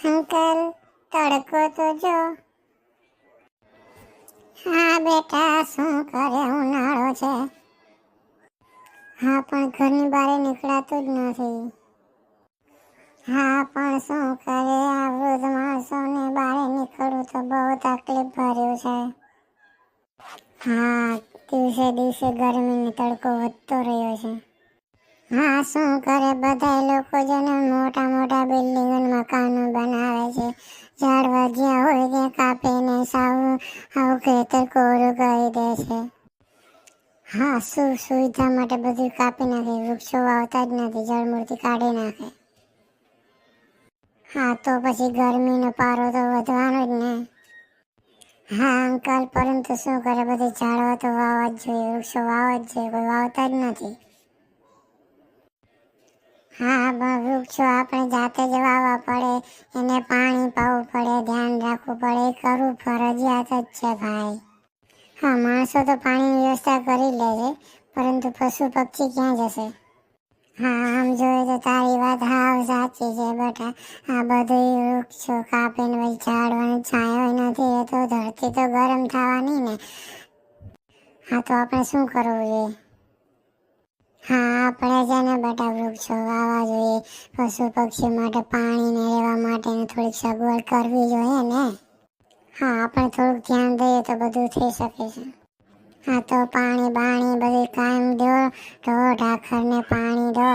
Uncle, તડકો તો જો. હા બેટા, શું કરે ઉનાળો છે. હા, પણ ઘરની બહાર નીકળાતું જ નથી. હા, પણ શું કરે? આ વૃદ્ધ માણસોને બહાર નીકળવું તો બહુ તકલીફ ભર્યું છે. હા, દિવસે દિવસે ગરમીનો તડકો વધતો રહ્યો છે. હા, શું કરે? બધા લોકો જેને મોટા મોટા બિલ્ડિંગ મકાનો બનાવે છે. ઝાડવા જ્યાં હોય ત્યાં કાપીને સાવ આવું ખેતર કોરું કરી દે છે. હા, શું સુવિધા માટે બધું કાપી નાખે? વૃક્ષો વાવતા જ નથી, જળમૂર્તિ કાઢી નાખે. હા, તો પછી ગરમીનો પારો તો વધવાનો જ ને. હા, અંકલ, પરંતુ શું કરે? બધું ઝાડવા તો વાવવા જ જોઈએ, વૃક્ષો વાવવા જ જોઈએ, કોઈ વાવતા જ નથી. હા વૃક્ષો આપણે જાતે જ વાવવા પડે. એને પાણી પાવું પડે, ધ્યાન રાખવું પડે. એ કરવું ફરજિયાત જ છે ભાઈ. હા, માણસો તો પાણીની વ્યવસ્થા કરી લે છે, પરંતુ પશુ પક્ષી ક્યાં જશે? હા, આમ જોઈએ તો તારી વાત હાવ સાચી છે બેટા. આ બધું વૃક્ષો કાપીને પછી ઝાડવાની છાંયો નથી, એ તો ધરતી તો ગરમ થવાની ને. હા, તો આપણે શું કરવું જોઈએ? હા આપણે છે ને બધા વૃક્ષો વાવવા જોઈએ. પશુ પક્ષી માટે પાણી ને રહેવા માટેની થોડીક સગવડ કરવી જોઈએ ને? હા આપણે થોડુંક ધ્યાન દઈએ તો બધું થઈ શકે છે. હા, તો પાણી બાણી બધું કાયમ દો. ઢો ઢાખરને પાણી દો.